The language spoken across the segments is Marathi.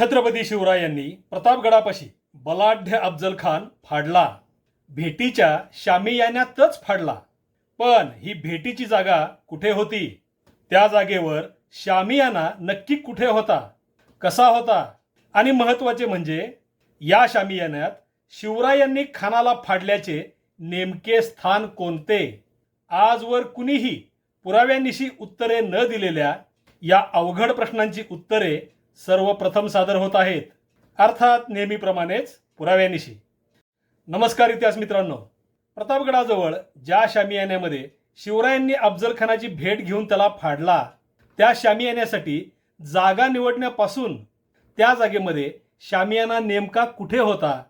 छत्रपती शिवरायांनी प्रतापगडापाशी बलाढ्य अफजल खान फाडला. भेटीच्या शामियान्यातच फाडला. पण ही भेटीची जागा कुठे होती? त्या जागेवर शामियाना नक्की कुठे होता? कसा होता? आणि महत्त्वाचे म्हणजे या शामियान्यात शिवरायांनी खानाला फाडल्याचे नेमके स्थान कोणते? आजवर कुणीही पुराव्यांनिशी उत्तरे न दिलेल्या या अवघड प्रश्नांची उत्तरे सर्वप्रथम सादर होत आहेत. अर्थात नेहमीप्रमाणेच पुराव्यानिशी. नमस्कार इतिहास मित्रांनो. प्रतापगडाजवळ ज्या शामियान्यामध्ये शिवरायांनी अफजलखानाची भेट घेऊन त्याला फाडला त्या शामियान्यासाठी जागा निवडण्यापासून त्या जागेमध्ये शामियाना नेमका कुठे होता?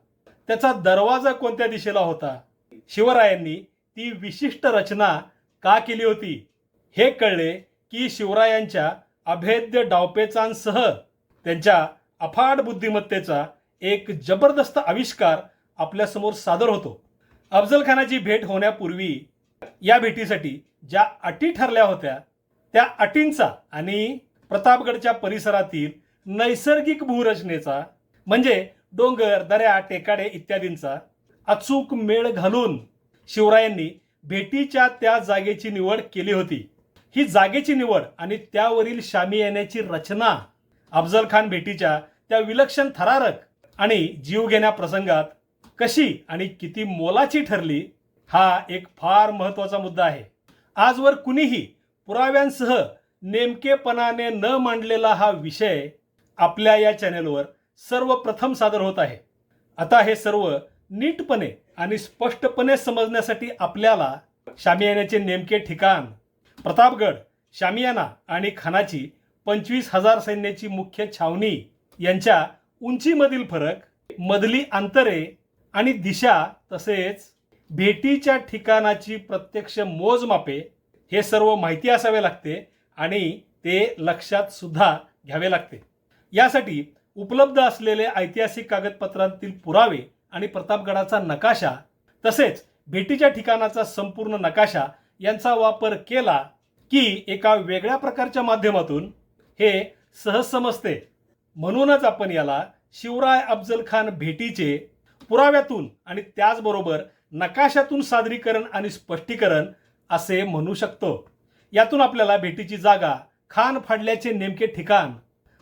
त्याचा दरवाजा कोणत्या दिशेला होता? शिवरायांनी ती विशिष्ट रचना का केली होती? हे कळले की शिवरायांच्या अभेद्य डावपेचांसह त्यांच्या अफाट बुद्धिमत्तेचा एक जबरदस्त आविष्कार आपल्यासमोर सादर होतो. अफजल खानाची भेट होण्यापूर्वी या भेटीसाठी ज्या अटी ठरल्या होत्या त्या अटींचा आणि प्रतापगडच्या परिसरातील नैसर्गिक भूरचनेचा म्हणजे डोंगर दऱ्या टेकाडे इत्यादींचा अचूक मेळ घालून शिवरायांनी भेटीच्या त्या जागेची निवड केली होती. ही जागेची निवड आणि त्यावरील शामियान्याची रचना अफजल खान भेटीच्या त्या विलक्षण थरारक आणि जीवघेण्या प्रसंगात कशी आणि किती मोलाची ठरली हा एक फार महत्त्वाचा मुद्दा आहे. आजवर कुणीही पुराव्यांसह नेमकेपणाने न मांडलेला हा विषय आपल्या या चॅनेलवर सर्वप्रथम सादर होत आहे. आता हे सर्व नीटपणे आणि स्पष्टपणे समजण्यासाठी आपल्याला शामियानाचे नेमके ठिकाण प्रतापगड शामियाना आणि खानाची पंचवीस हजार सैन्याची मुख्य छावणी यांच्या उंचीमधील फरक मधली अंतरे आणि दिशा तसेच भेटीच्या ठिकाणाची प्रत्यक्ष मोजमापे हे सर्व माहिती असावे लागते आणि ते लक्षात सुद्धा घ्यावे लागते. यासाठी उपलब्ध असलेले ऐतिहासिक कागदपत्रांतील पुरावे आणि प्रतापगडाचा नकाशा तसेच भेटीच्या ठिकाणाचा संपूर्ण नकाशा यांचा वापर केला की एका वेगळ्या प्रकारच्या माध्यमातून हे सहज समजते. म्हणूनच आपण याला शिवराय अफजल खान भेटीचे पुराव्यातून आणि त्याचबरोबर नकाशातून सादरीकरण आणि स्पष्टीकरण असे म्हणू शकतो. यातून आपल्याला भेटीची जागा खान फाडल्याचे नेमके ठिकाण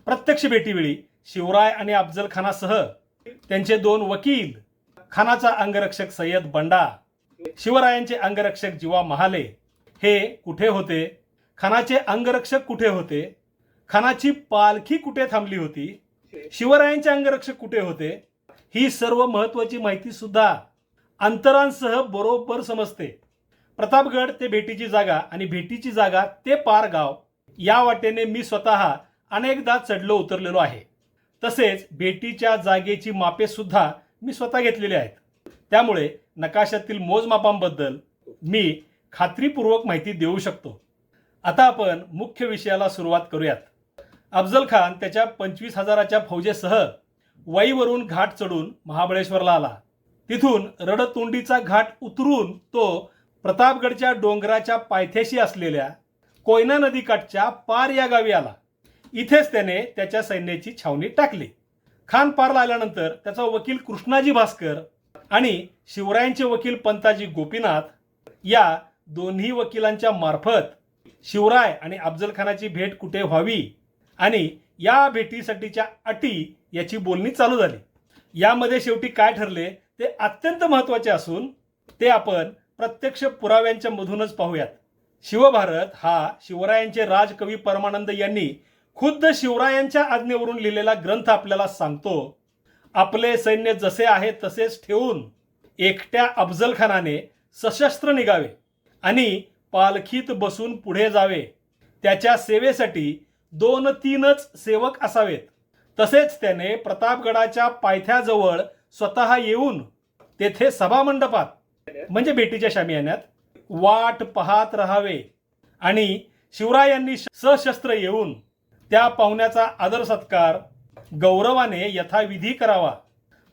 प्रत्यक्ष भेटीवेळी शिवराय आणि अफजल खानासह त्यांचे दोन वकील खानाचा अंगरक्षक सय्यद बंडा शिवरायांचे अंगरक्षक जीवा महाले हे कुठे होते? खानाचे अंगरक्षक कुठे होते? खानाची पालखी कुठे थांबली होती? शिवरायांचे अंगरक्षक कुठे होते? ही सर्व महत्वाची माहिती सुद्धा अंतरांसह बरोबर समजते. प्रतापगड ते भेटीची जागा आणि भेटीची जागा ते पार गाव. या वाटेने मी स्वतः अनेकदा चढलो उतरलेलो आहे. तसेच भेटीच्या जागेची मापे सुद्धा मी स्वतः घेतलेली आहेत. त्यामुळे नकाशातील मोजमापांबद्दल मी खात्रीपूर्वक माहिती देऊ शकतो. आता आपण मुख्य विषयाला सुरुवात करूयात. अफजल खान त्याच्या पंचवीस हजाराच्या फौजेसह वाईवरून घाट चढून महाबळेश्वरला आला. तिथून रडतोंडीचा घाट उतरून तो प्रतापगडच्या डोंगराच्या पायथ्याशी असलेल्या कोयना नदीकाठच्या पार या गावी आला. इथेच त्याने त्याच्या सैन्याची छावणी टाकली. खान पारला आल्यानंतर त्याचा वकील कृष्णाजी भास्कर आणि शिवरायांचे वकील पंताजी गोपीनाथ या दोन्ही वकिलांच्या मार्फत शिवराय आणि अफजल खानाची भेट कुठे व्हावी आणि या भेटीसाठीच्या अटी याची बोलणी चालू झाली. यामध्ये शेवटी काय ठरले ते अत्यंत महत्त्वाचे असून ते आपण प्रत्यक्ष पुराव्यांच्या मधूनच पाहूयात. शिवभारत हा शिवरायांचे राजकवी परमानंद यांनी खुद्द शिवरायांच्या आज्ञेवरून लिहिलेला ग्रंथ आपल्याला सांगतो आपले सैन्य जसे आहे तसेच ठेवून एकट्या अफजलखानाने सशस्त्र निघावे आणि पालखीत बसून पुढे जावे. त्याच्या सेवेसाठी दोन तीनच सेवक असावेत. तसेच त्याने प्रतापगडाच्या पायथ्याजवळ स्वतः येऊन तेथे सभामंडपात म्हणजे भेटीच्या शामियान्यात वाट पाहत राहावे. आणि शिवरायांनी सशस्त्र येऊन त्या पाहुण्याचा आदर सत्कार गौरवाने यथाविधी करावा.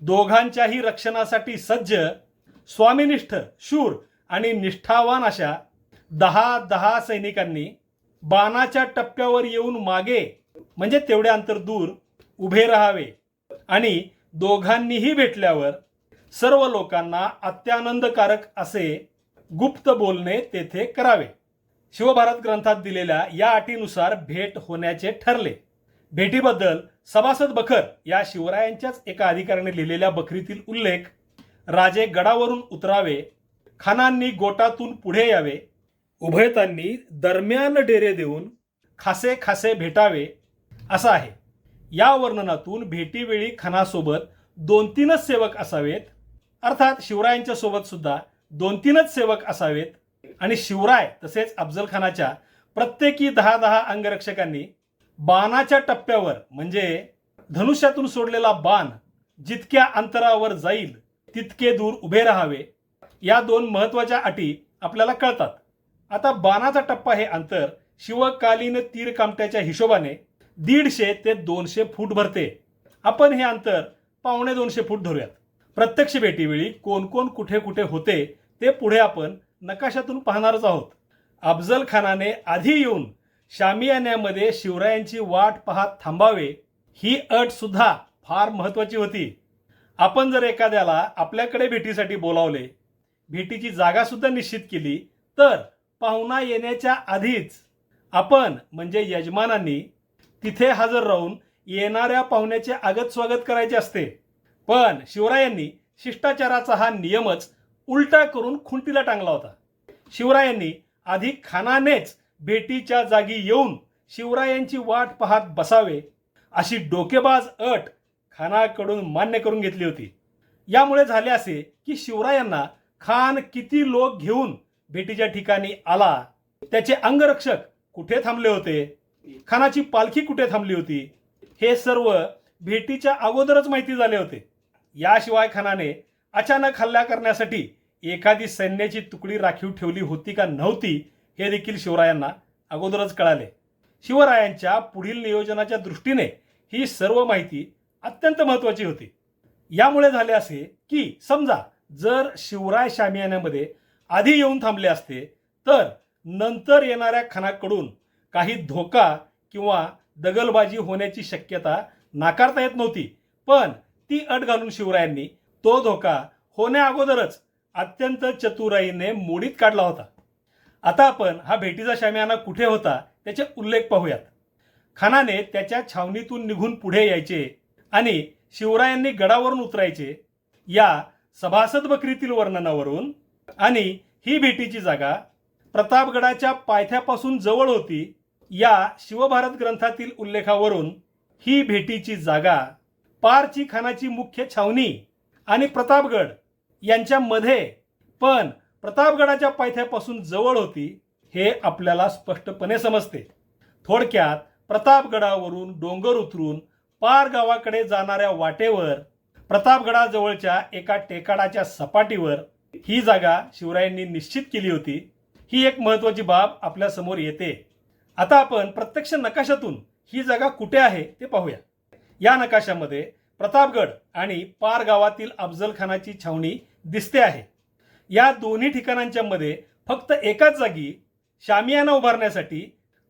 दोघांच्याही रक्षणासाठी सज्ज स्वामिनिष्ठ शूर आणि निष्ठावान अशा दहा दहा सैनिकांनी बाणाच्या टप्प्यावर येऊन मागे म्हणजे तेवढे अंतर दूर उभे राहावे. आणि दोघांनीही भेटल्यावर सर्व लोकांना अत्यानंदकारक असे गुप्त बोलणे तेथे करावे. शिवभारत ग्रंथात दिलेल्या या अटीनुसार भेट होण्याचे ठरले. भेटीबद्दल सभासद बखर या शिवरायांच्याच एका अधिकाऱ्याने लिहिलेल्या बखरीतील उल्लेख राजे गडावरून उतरावे खानांनी गोटातून पुढे यावे उभयतांनी दरम्यान डेरे देऊन खासे खासे भेटावे असा आहे. या वर्णनातून भेटीवेळी खानासोबत दोन तीनच सेवक असावेत. अर्थात शिवरायांच्या सोबत सुद्धा दोन तीनच सेवक असावेत. आणि शिवराय तसेच अफजल खानाच्या प्रत्येकी दहा दहा अंगरक्षकांनी बाणाच्या टप्प्यावर म्हणजे धनुष्यातून सोडलेला बाण जितक्या अंतरावर जाईल तितके दूर उभे राहावे. या दोन महत्त्वाच्या अटी आपल्याला कळतात. आता बाणाचा टप्पा हे अंतर शिवकालीन तीर कामट्याच्या हिशोबाने दीडशे ते दोनशे फूट भरते. आपण हे अंतर पावणे दोनशे फूट धरूयात. प्रत्यक्ष भेटीवेळी कोण कोण कुठे कुठे होते ते पुढे आपण नकाशातून पाहणारच आहोत. अफजल खानाने आधी येऊन शामियान्यामध्ये शिवरायांची वाट पाहत थांबावे ही अट सुद्धा फार महत्वाची होती. आपण जर एखाद्याला आपल्याकडे भेटीसाठी बोलावले भेटीची जागासुद्धा निश्चित केली तर पाहुणा येण्याच्या आधीच आपण म्हणजे यजमानांनी तिथे हजर राहून येणाऱ्या पाहुण्याचे आगत स्वागत करायचे असते. पण शिवरायांनी शिष्टाचाराचा हा नियमच उलटा करून खुंटीला टांगला होता. शिवरायांनी आधी खानानेच भेटीच्या जागी येऊन शिवरायांची वाट पाहत बसावे अशी डोकेबाज अट खानाकडून मान्य करून घेतली होती. यामुळे झाले असे की शिवरायांना खान किती लोक घेऊन भेटीच्या ठिकाणी आला. त्याचे अंगरक्षक कुठे थांबले होते? खानाची पालखी कुठे थांबली होती? हे सर्व भेटीच्या अगोदरच माहिती झाले होते. याशिवाय खानाने अचानक हल्ला करण्यासाठी एखादी सैन्याची तुकडी राखीव ठेवली होती का नव्हती हे देखील शिवरायांना अगोदरच कळाले. शिवरायांच्या पुढील नियोजनाच्या दृष्टीने ही सर्व माहिती अत्यंत महत्त्वाची होती. यामुळे झाले असे की समजा जर शिवराय शामियान्यामध्ये आधी येऊन थांबले असते तर नंतर येणाऱ्या खानाकडून काही धोका किंवा दगलबाजी होण्याची शक्यता नाकारता येत नव्हती. पण ती अट घालून शिवरायांनी तो धोका होण्या अगोदरच अत्यंत चतुराईने मोडीत काढला होता. आता आपण हा भेटीचा शामियाना कुठे होता त्याचे उल्लेख पाहूयात. खानाने त्याच्या छावणीतून निघून पुढे यायचे आणि शिवरायांनी गडावरून उतरायचे या सभासद बकरीतील वर्णनावरून आणि ही भेटीची जागा प्रतापगडाच्या पायथ्यापासून जवळ होती या शिवभारत ग्रंथातील उल्लेखावरून. ही भेटीची जागा पारची खानाची मुख्य छावणी आणि प्रतापगड यांच्यामध्ये पण प्रतापगडाच्या पायथ्यापासून जवळ होती हे आपल्याला स्पष्टपणे समजते. थोडक्यात प्रतापगडावरून डोंगर उतरून पार गावाकडे जाणाऱ्या वाटेवर प्रतापगडाजवळच्या एका टेकाडाच्या सपाटीवर ही जागा शिवरायांनी निश्चित केली होती. ही एक महत्वाची बाब आपल्यासमोर येते. आता आपण प्रत्यक्ष नकाशातून ही जागा कुठे आहे ते पाहूया. या नकाशामध्ये प्रतापगड आणि पार गावातील अफजल खानाची छावणी दिसते आहे. या दोन्ही ठिकाणांच्या मध्ये फक्त एकाच जागी शामियाना उभारण्यासाठी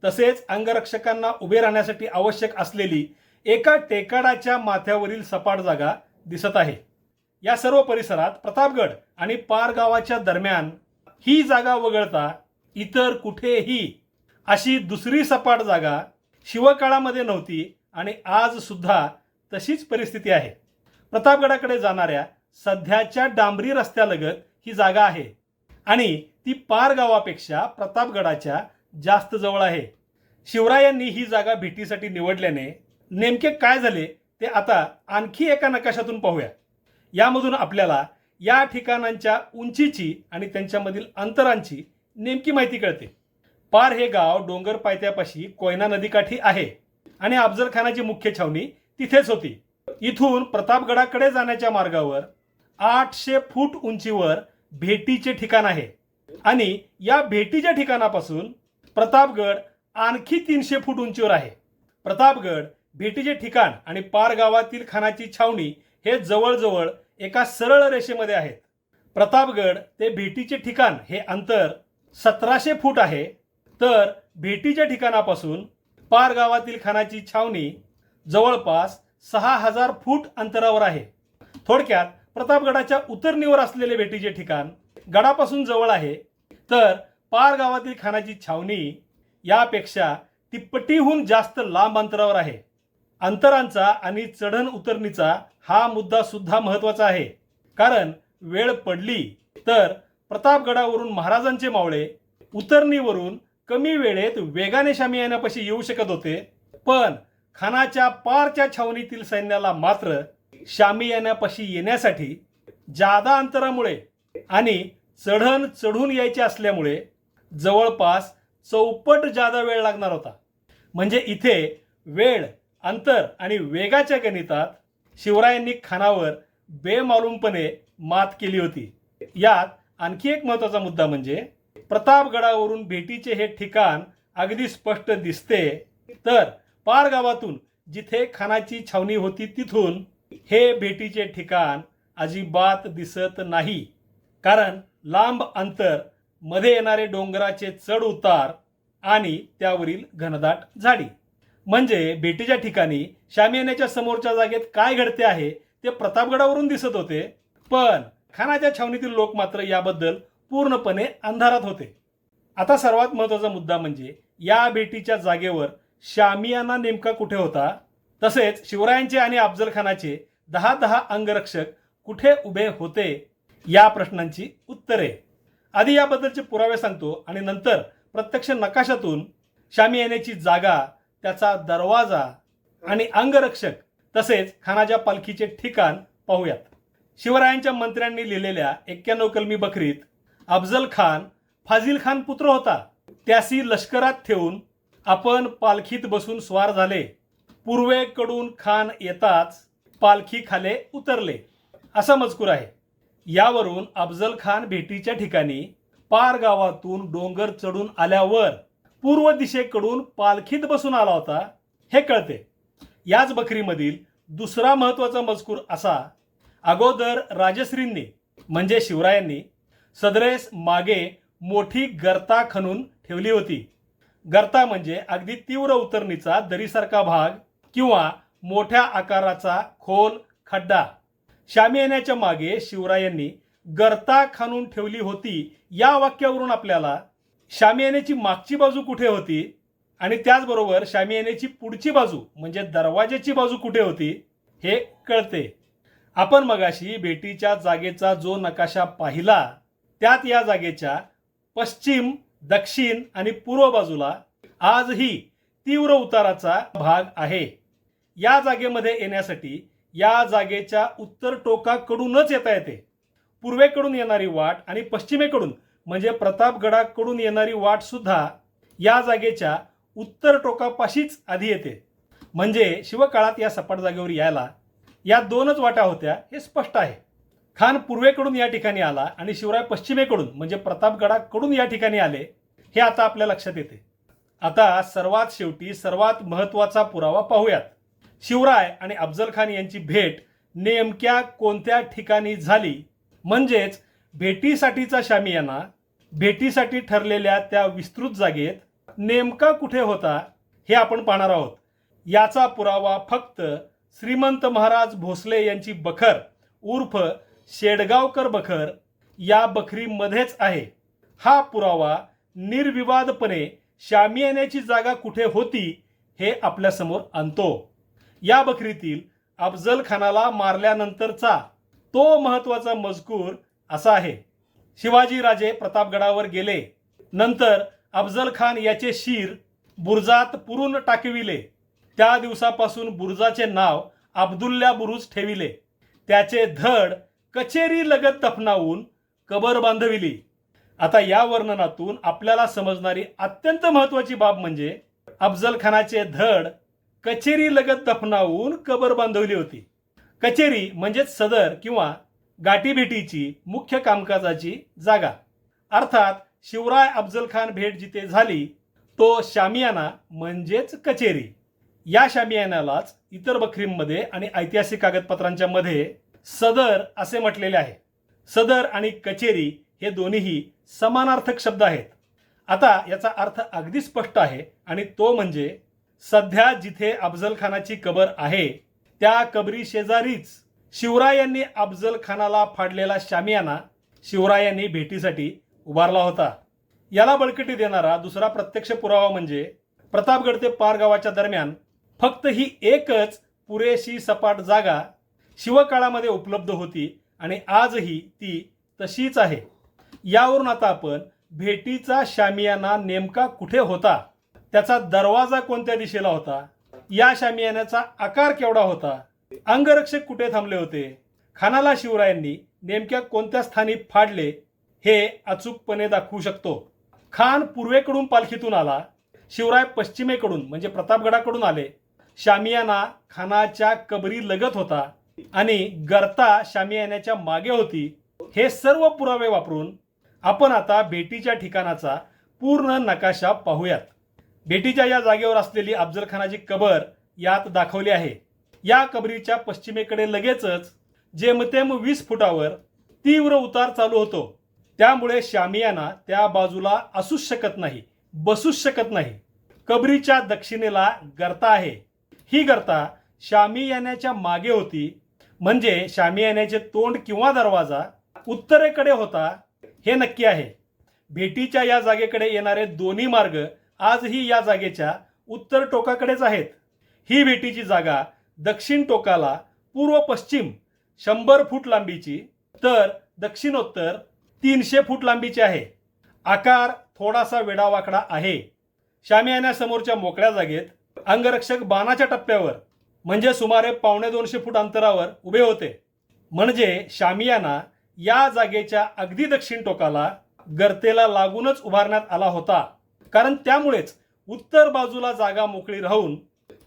तसेच अंगरक्षकांना उभे राहण्यासाठी आवश्यक असलेली एका टेकाडाच्या माथ्यावरील सपाट जागा दिसत आहे. या सर्व परिसरात प्रतापगड आणि पार गावाच्या दरम्यान ही जागा वगळता इतर कुठेही अशी दुसरी सपाट जागा शिवकाळामध्ये नव्हती आणि आज सुद्धा तशीच परिस्थिती आहे. प्रतापगडाकडे जाणाऱ्या सध्याच्या डांबरी रस्त्यालगत ही जागा आहे आणि ती पार गावापेक्षा प्रतापगडाच्या जास्त जवळ आहे. शिवरायांनी ही जागा भेटीसाठी निवडल्याने नेमके काय झाले ते आता आणखी एका नकाशातून पाहूया. यामधून आपल्याला या ठिकाणांच्या उंचीची आणि त्यांच्यामधील अंतरांची नेमकी माहिती कळते. पार हे गाव डोंगर पायथ्यापाशी कोयना नदीकाठी आहे आणि अफजलखानाची मुख्य छावणी तिथेच होती. इथून प्रतापगडाकडे जाण्याच्या मार्गावर आठशे फूट उंचीवर भेटीचे ठिकाण आहे आणि या भेटीच्या ठिकाणापासून प्रतापगड आणखी तीनशे फूट उंचीवर आहे. प्रतापगड भेटीचे ठिकाण आणि पार गावातील खानाची छावणी हे जवळजवळ एका सरळ रेषेमध्ये आहेत. प्रतापगड ते भेटीचे ठिकाण हे अंतर सतराशे फूट आहे. तर भेटीच्या ठिकाणापासून पार गावातील खानाची छावणी जवळपास सहा हजार फूट अंतरावर आहे. थोडक्यात प्रतापगडाच्या उतरणीवर असलेले भेटीचे ठिकाण गडापासून जवळ आहे. तर पार गावातील खानाची छावणी यापेक्षा तिप्पटीहून जास्त लांब अंतरावर आहे. अंतरांचा आणि चढण उतरणीचा हा मुद्दा सुद्धा महत्त्वाचा आहे. कारण वेळ पडली तर प्रतापगडावरून महाराजांचे मावळे उतरणीवरून कमी वेळेत वेगाने शामियानापाशी येऊ शकत होते. पण खानाच्या पारच्या छावणीतील सैन्याला मात्र शामियानापाशी येण्यासाठी जादा अंतरामुळे आणि चढण चढून यायचे असल्यामुळे जवळपास चौपट जादा वेळ लागणार होता. म्हणजे इथे वेळ अंतर आणि वेगाच्या गणितात शिवरायांनी खानावर बेमालूमपणे मात केली होती. यात आणखी एक महत्त्वाचा मुद्दा म्हणजे प्रतापगडावरून भेटीचे हे ठिकाण अगदी स्पष्ट दिसते. तर पार गावातून जिथे खानाची छावणी होती तिथून हे भेटीचे ठिकाण अजिबात दिसत नाही. कारण लांब अंतरमध्ये येणारे डोंगराचे चढ उतार आणि त्यावरील घनदाट झाडी. म्हणजे भेटीच्या ठिकाणी शामियान्याच्या समोरच्या जागेत काय घडते आहे ते प्रतापगडावरून दिसत होते. पण खानाच्या छावणीतील लोक मात्र याबद्दल पूर्णपणे अंधारात होते. आता सर्वात महत्त्वाचा मुद्दा म्हणजे या भेटीच्या जागेवर शामियाना नेमका कुठे होता? तसेच शिवरायांचे आणि अफजल खानाचे दहा दहा अंगरक्षक कुठे उभे होते? या प्रश्नांची उत्तरे. आधी याबद्दलचे पुरावे सांगतो आणि नंतर प्रत्यक्ष नकाशातून शामियानेची जागा त्याचा दरवाजा आणि अंगरक्षक तसेच खानाच्या पालखीचे ठिकाण पाहूयात. शिवरायांच्या मंत्र्यांनी लिहिलेल्या एक्क्याण्णव कलमी बकरीत अफजल खान फाझिल खान पुत्र होता. त्यासी लष्करात ठेवून आपण पालखीत बसून स्वार झाले. पूर्वेकडून खान येताच पालखी खाले उतरले. असा मजकूर आहे. यावरून अफजल खान भेटीच्या ठिकाणी पार गावातून डोंगर चढून आल्यावर पूर्व दिशेकडून पालखीत बसून आला होता हे कळते. याच बकरीमधील दुसरा महत्त्वाचा मजकूर असा अगोदर राजश्रींनी म्हणजे शिवरायांनी सदरेस मागे मोठी गर्ता खणून ठेवली होती. गर्ता म्हणजे अगदी तीव्र उतरणीचा दरीसारखा भाग किंवा मोठ्या आकाराचा खोल खड्डा. शामियान्याच्या मागे शिवरायांनी गर्ता खणून ठेवली होती या वाक्यावरून आपल्याला शामियानेची मागची बाजू कुठे होती? आणि त्याचबरोबर शामियानेची पुढची बाजू म्हणजे दरवाजेची बाजू कुठे होती? हे कळते. आपण मगाशी भेटीच्या जागेचा जो नकाशा पाहिला त्यात या जागेच्या पश्चिम दक्षिण आणि पूर्व बाजूला आजही तीव्र उताराचा भाग आहे. या जागेमध्ये येण्यासाठी या जागेच्या उत्तर टोकाकडूनच येता येते. पूर्वेकडून येणारी वाट आणि पश्चिमेकडून म्हणजे प्रतापगडाकडून येणारी वाट सुद्धा या जागेच्या उत्तर टोकापाशीच आधी येते. म्हणजे शिवकाळात या सपाट जागेवर यायला या दोनच वाटा होत्या हे स्पष्ट आहे. खान पूर्वेकडून या ठिकाणी आला आणि शिवराय पश्चिमेकडून म्हणजे प्रतापगडाकडून या ठिकाणी आले हे आता आपल्या लक्षात येते. आता सर्वात शेवटी सर्वात महत्त्वाचा पुरावा पाहूयात. शिवराय आणि अफजल खान यांची भेट नेमक्या कोणत्या ठिकाणी झाली? म्हणजेच भेटीसाठीचा शामियाना भेटीसाठी ठरलेल्या त्या विस्तृत जागेत नेमका कुठे होता हे आपण पाहणार आहोत. याचा पुरावा फक्त श्रीमंत महाराज भोसले यांची बखर उर्फ शेडगावकर बखर या बखरीमध्येच आहे. हा पुरावा निर्विवादपणे शामियान्याची जागा कुठे होती हे आपल्यासमोर आणतो. या बकरीतील अफजल खानाला मारल्यानंतरचा तो महत्त्वाचा मजकूर असा आहे. शिवाजीराजे प्रतापगडावर गेले. नंतर अफजल खान याचे शिर बुर्जात पुरून टाकविले. त्या दिवसापासून बुरुजाचे नाव अब्दुल्ला बुरुज ठेविले. त्याचे धड कचेरी लगत दफनावून कबर बांधविली. आता या वर्णनातून आपल्याला समजणारी अत्यंत महत्वाची बाब म्हणजे अफजल खानाचे धड कचेरी लगत दफनावून कबर बांधवली होती. कचेरी म्हणजेच सदर किंवा गाठीभेटीची मुख्य कामकाजाची जागा. अर्थात शिवराय अफजल खान भेट जिथे झाली तो शामियाना म्हणजेच कचेरी. या शामियानालाच इतर बखरींमध्ये आणि ऐतिहासिक कागदपत्रांच्या मध्ये सदर असे म्हटलेले आहे. सदर आणि कचेरी हे दोन्हीही समानार्थक शब्द आहेत. आता याचा अर्थ अगदी स्पष्ट आहे आणि तो म्हणजे सध्या जिथे अफजल खानाची कबर आहे त्या कबरी शेजारीच शिवरायांनी अफजल खानाला फाडलेला शामियाना शिवरायांनी भेटीसाठी उभारला होता. याला बळकटी देणारा दुसरा प्रत्यक्ष पुरावा म्हणजे प्रतापगड ते पारगावाच्या दरम्यान फक्त ही एकच पुरेशी सपाट जागा शिवकाळामध्ये उपलब्ध होती आणि आजही ती तशीच आहे. यावरून आता आपण भेटीचा शामियाना नेमका कुठे होता त्याचा दरवाजा कोणत्या दिशेला होता या शामियानाचा आकार केवढा होता अंगरक्षक कुठे थांबले होते? खानाला शिवरायांनी नेमक्या कोणत्या स्थानी फाडले हे अचूकपणे दाखवू शकतो. खान पूर्वेकडून पालखीतून आला. शिवराय पश्चिमेकडून म्हणजे प्रतापगडाकडून आले. शामियाना खानाच्या कबरी लगत होता आणि गर्ता शामियानाच्या मागे होती. हे सर्व पुरावे वापरून आपण आता भेटीच्या ठिकाणाचा पूर्ण नकाशा पाहूयात. भेटीच्या या जागेवर असलेली अफजल खानाची कबर यात दाखवली आहे. या कबरीच्या पश्चिमेकडे लगेचच जेमतेम वीस फुटावर तीव्र उतार चालू होतो. त्यामुळे शामियाना त्या बाजूला असूच शकत नाही बसूच शकत नाही. कबरीच्या दक्षिणेला गर्ता आहे. ही गर्ता शामियान्याच्या मागे होती. म्हणजे शामियान्याचे तोंड किंवा दरवाजा उत्तरेकडे होता हे नक्की आहे. भेटीच्या या जागेकडे येणारे दोन्ही मार्ग आजही या जागेच्या उत्तर टोकाकडेच आहेत. ही भेटीची जागा दक्षिण टोकाला पूर्व पश्चिम शंभर फूट लांबीची तर दक्षिणोत्तर तीनशे फूट लांबीची आहे. आकार थोडासा वेडावाकडा आहे. शामियान्यासमोरच्या मोकळ्या जागेत अंगरक्षक बाणाच्या टप्प्यावर म्हणजे सुमारे पावणे दोनशे फूट अंतरावर उभे होते. म्हणजे शामियाना या जागेच्या अगदी दक्षिण टोकाला गर्तेला लागूनच उभारण्यात आला होता. कारण त्यामुळेच उत्तर बाजूला जागा मोकळी राहून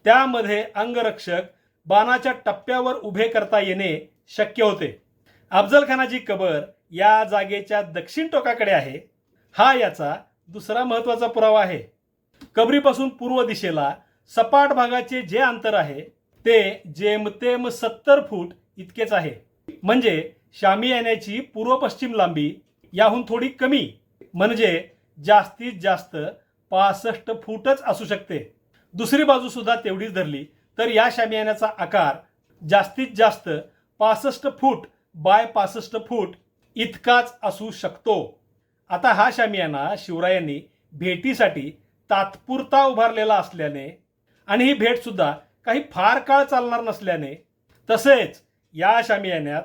त्यामध्ये अंगरक्षक बाणाच्या टप्प्यावर उभे करता येणे शक्य होते. अफजलखानाची कबर या जागेच्या दक्षिण टोकाकडे आहे. हा याचा दुसरा महत्त्वाचा पुरावा आहे. कबरीपासून पूर्व दिशेला सपाट भागाचे जे अंतर आहे ते जेमतेम सत्तर फूट इतकेच आहे. म्हणजे शामी येण्याची पूर्व पश्चिम लांबी याहून थोडी कमी म्हणजे जास्तीत जास्त पासष्ट फूटच असू शकते. दुसरी बाजू सुद्धा तेवढीच धरली तर या शामियानाचा आकार जास्तीत जास्त पासष्ट फूट बाय पासष्ट फूट इतकाच असू शकतो. आता हा शामियाना शिवरायांनी भेटीसाठी तात्पुरता उभारलेला असल्याने आणि ही भेट सुद्धा काही फार काळ चालणार नसल्याने तसेच या शामियान्यात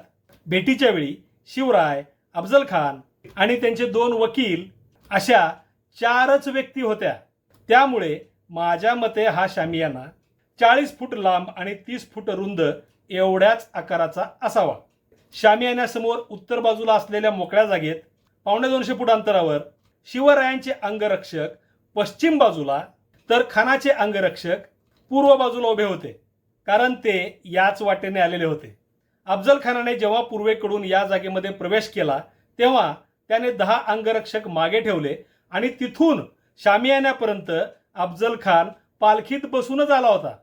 भेटीच्या वेळी शिवराय अफजल खान आणि त्यांचे दोन वकील अशा चारच व्यक्ती होत्या. त्यामुळे माझ्या मते हा शामियाना चाळीस फूट लांब आणि तीस फूट रुंद एवढ्याच आकाराचा असावा. शामियान्यासमोर उत्तर बाजूला असलेल्या मोकळ्या जागेत पावणे दोनशे फूट अंतरावर शिवरायांचे अंगरक्षक पश्चिम बाजूला तर खानाचे अंगरक्षक पूर्व बाजूला उभे होते कारण ते याच वाटेने आलेले होते. अफजल खानाने जेव्हा पूर्वेकडून या जागेमध्ये प्रवेश केला तेव्हा त्याने दहा अंगरक्षक मागे ठेवले आणि तिथून शामियान्यापर्यंत अफजल खान पालखीत बसूनच आला होता.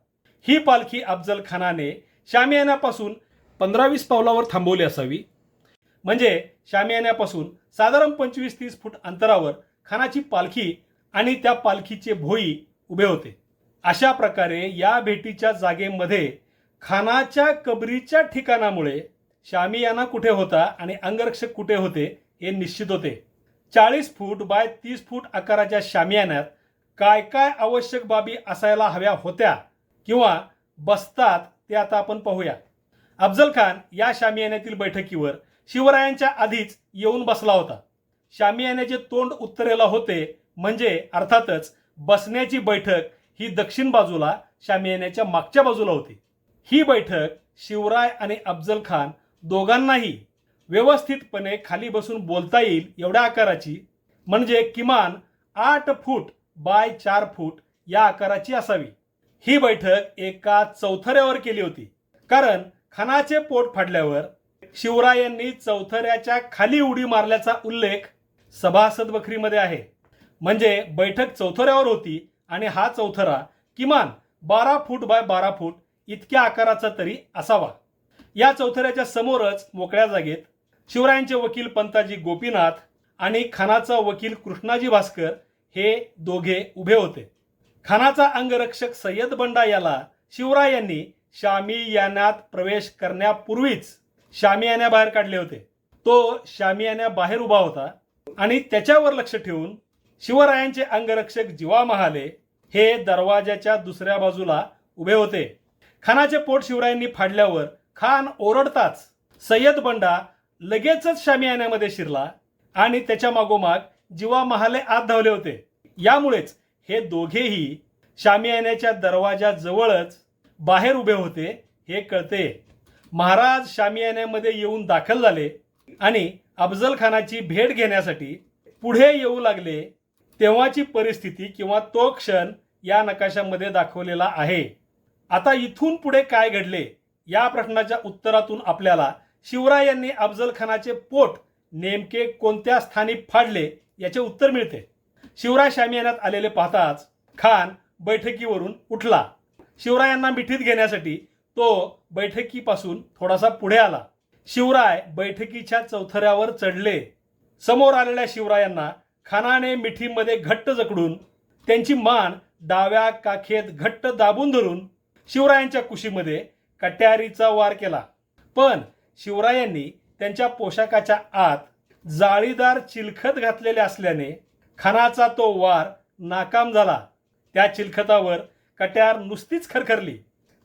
ही पालखी अफजल खानाने शामियान्यापासून पंधरा वीस पावलावर थांबवली असावी. म्हणजे शामियान्यापासून साधारण पंचवीस तीस फूट अंतरावर खानाची पालखी आणि त्या पालखीचे भोई उभे होते. अशा प्रकारे या भेटीच्या जागेमध्ये खानाच्या कबरीच्या ठिकाणामुळे शामियाना कुठे होता आणि अंगरक्षक कुठे होते हे निश्चित होते. चाळीस फूट बाय तीस फूट आकाराच्या शामियान्यात काय काय आवश्यक बाबी असायला हव्या होत्या किंवा बसतात ते आता आपण पाहूया. अफजल खान या शामियान्यातील बैठकीवर शिवरायांच्या आधीच येऊन बसला होता. शामियान्याचे तोंड उत्तरेला होते म्हणजे अर्थातच बसण्याची बैठक ही दक्षिण बाजूला शामियान्याच्या मागच्या बाजूला होती. ही बैठक शिवराय आणि अफजल खान दोघांनाही व्यवस्थितपणे खाली बसून बोलता येईल एवढ्या आकाराची म्हणजे किमान आठ फूट बाय चार फूट या आकाराची असावी. ही बैठक एका चौथऱ्यावर केली होती. कारण खानाचे पोट फाडल्यावर शिवरायांनी चौथऱ्याच्या खाली उडी मारल्याचा उल्लेख सभासद बखरीमध्ये आहे. म्हणजे बैठक चौथऱ्यावर होती आणि हा चौथरा किमान बारा फूट बाय बारा फूट इतक्या आकाराचा तरी असावा. या चौथऱ्याच्या समोरच मोकळ्या जागेत शिवरायांचे वकील पंताजी गोपीनाथ आणि खानाचा वकील कृष्णाजी भास्कर हे दोघे उभे होते. खानाचा अंगरक्षक सय्यद बंडा याला शिवरायांनी शामियानात प्रवेश करण्यापूर्वीच शामियान्याबाहेर काढले होते. तो शामियान्या बाहेर उभा होता आणि त्याच्यावर लक्ष ठेवून शिवरायांचे अंगरक्षक जिवा महाले हे दरवाजाच्या दुसऱ्या बाजूला उभे होते. खानाचे पोट शिवरायांनी फाडल्यावर खान ओरडताच सय्यद बंडा लगेचच शामियान्यामध्ये शिरला आणि त्याच्या मागोमाग जिवा महाले आत धावले होते. यामुळेच हे दोघेही शामियान्याच्या दरवाजाजवळच बाहेर उभे होते हे कळते. महाराज शामियान्यामध्ये येऊन दाखल झाले आणि अफजल खानाची भेट घेण्यासाठी पुढे येऊ लागले. तेव्हाची परिस्थिती किंवा तो क्षण या नकाशामध्ये दाखवलेला आहे. आता इथून पुढे काय घडले या प्रश्नाच्या उत्तरातून आपल्याला शिवरायांनी अफजल खानाचे पोट नेमके कोणत्या स्थानी फाडले याचे उत्तर मिळते. शिवराय शामियानात आलेले पाहताच खान बैठकीवरून उठला. शिवरायांना मिठीत घेण्यासाठी तो बैठकीपासून थोडासा पुढे आला. शिवराय बैठकीच्या चौथऱ्यावर चढले. समोर आलेल्या शिवरायांना खानाने मिठीमध्ये घट्ट जकडून त्यांची मान डाव्या काखेत घट्ट दाबून धरून शिवरायांच्या कुशीमध्ये कट्यारीचा वार केला. पण शिवरायांनी त्यांच्या पोशाखाच्या आत जाळीदार चिलखत घातलेले असल्याने खानाचा तो वार नाकाम झाला. त्या चिलखतावर कट्यार नुसतीच खरखरली.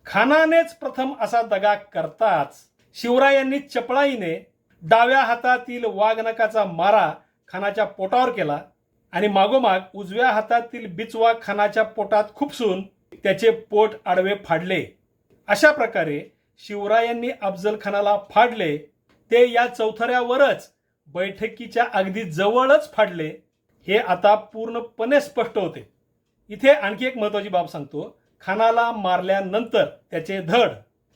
खानानेच प्रथम असा दगा करताच शिवरायांनी चपळाईने डाव्या हातातील वाघनकाचा मारा खानाच्या पोटावर केला आणि मागोमाग उजव्या हातातील बिचवा खानाच्या पोटात खुपसून त्याचे पोट आडवे फाडले. अशा प्रकारे शिवरायांनी अफजल खानाला फाडले. ते या चौथऱ्यावरच बैठकीच्या अगदी जवळच फाडले. हे आता पूर्णपणे स्पष्ट होते. इथे आणखी एक महत्त्वाची बाब सांगतो. खानाला मारल्यानंतर त्याचे धड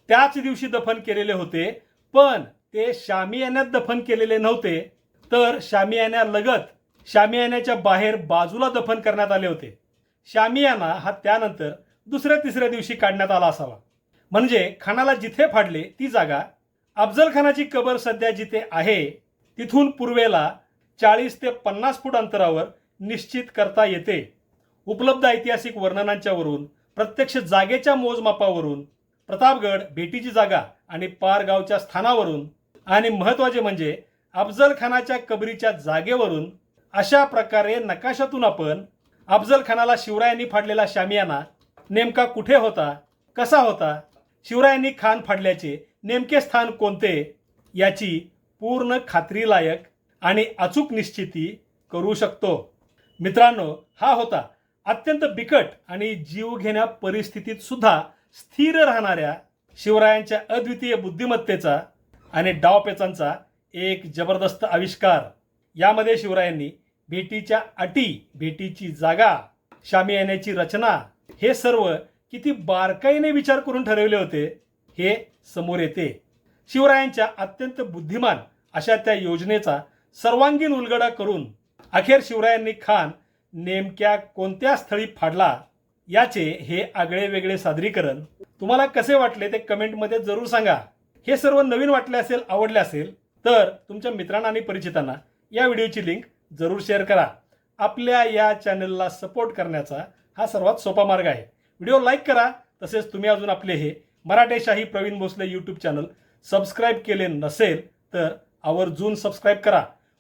त्याच दिवशी दफन केलेले होते पण ते शामियान्यात दफन केलेले नव्हते. तर शामियान्यालगत शामियान्याच्या बाहेर बाजूला दफन करण्यात आले होते. शामियाना हा त्यानंतर दुसऱ्या तिसऱ्या दिवशी काढण्यात आला असावा. म्हणजे खानाला जिथे फाडले ती जागा अफजल खानाची कबर सध्या जिथे आहे तिथून पूर्वेला चाळीस ते पन्नास फूट अंतरावर निश्चित करता येते. उपलब्ध ऐतिहासिक वर्णनांच्यावरून प्रत्यक्ष जागेच्या मोजमापावरून प्रतापगड भेटीची जागा आणि पारगावच्या स्थानावरून आणि महत्त्वाचे म्हणजे अफजल खानाच्या कबरीच्या जागेवरून अशा प्रकारे नकाशातून आपण अफजल खानाला शिवरायांनी फाडलेला शामियाना नेमका कुठे होता कसा होता शिवरायांनी खान फाडल्याचे नेमके स्थान कोणते याची पूर्ण खात्रीलायक आणि अचूक निश्चिती करू शकतो. मित्रांनो हा होता अत्यंत बिकट आणि जीवघेण्या परिस्थितीत सुद्धा स्थिर राहणाऱ्या शिवरायांच्या अद्वितीय बुद्धिमत्तेचा आणि डावपेचांचा एक जबरदस्त आविष्कार. यामध्ये शिवरायांनी भेटीच्या अटी भेटीची जागा शामी येण्याची रचना हे सर्व किती बारकाईने विचार करून ठरवले होते हे समोर येते. शिवरायांच्या अत्यंत बुद्धिमान अशा त्या योजनेचा सर्वांगीण उलगडा करून अखेर शिवरायांनी खान नेमक्या कोणत्या स्थळी फाडला याचे हे आगळे वेगळे सादरीकरण तुम्हाला कसे वाटले ते कमेंटमध्ये जरूर सांगा. हे सर्व नवीन वाटले असेल आवडले असेल तर तुमच्या मित्रांना आणि परिचितांना या व्हिडिओची लिंक जरूर शेअर करा. आपल्या या चॅनलला सपोर्ट करण्याचा हा सर्वात सोपा मार्ग आहे. व्हिडिओ लाईक करा तसेच तुम्ही अजून आपले हे Maratheshahi Pravin Bhosale YouTube channel subscribe केले नसेल तर आवर्जून सबस्क्राईब करा.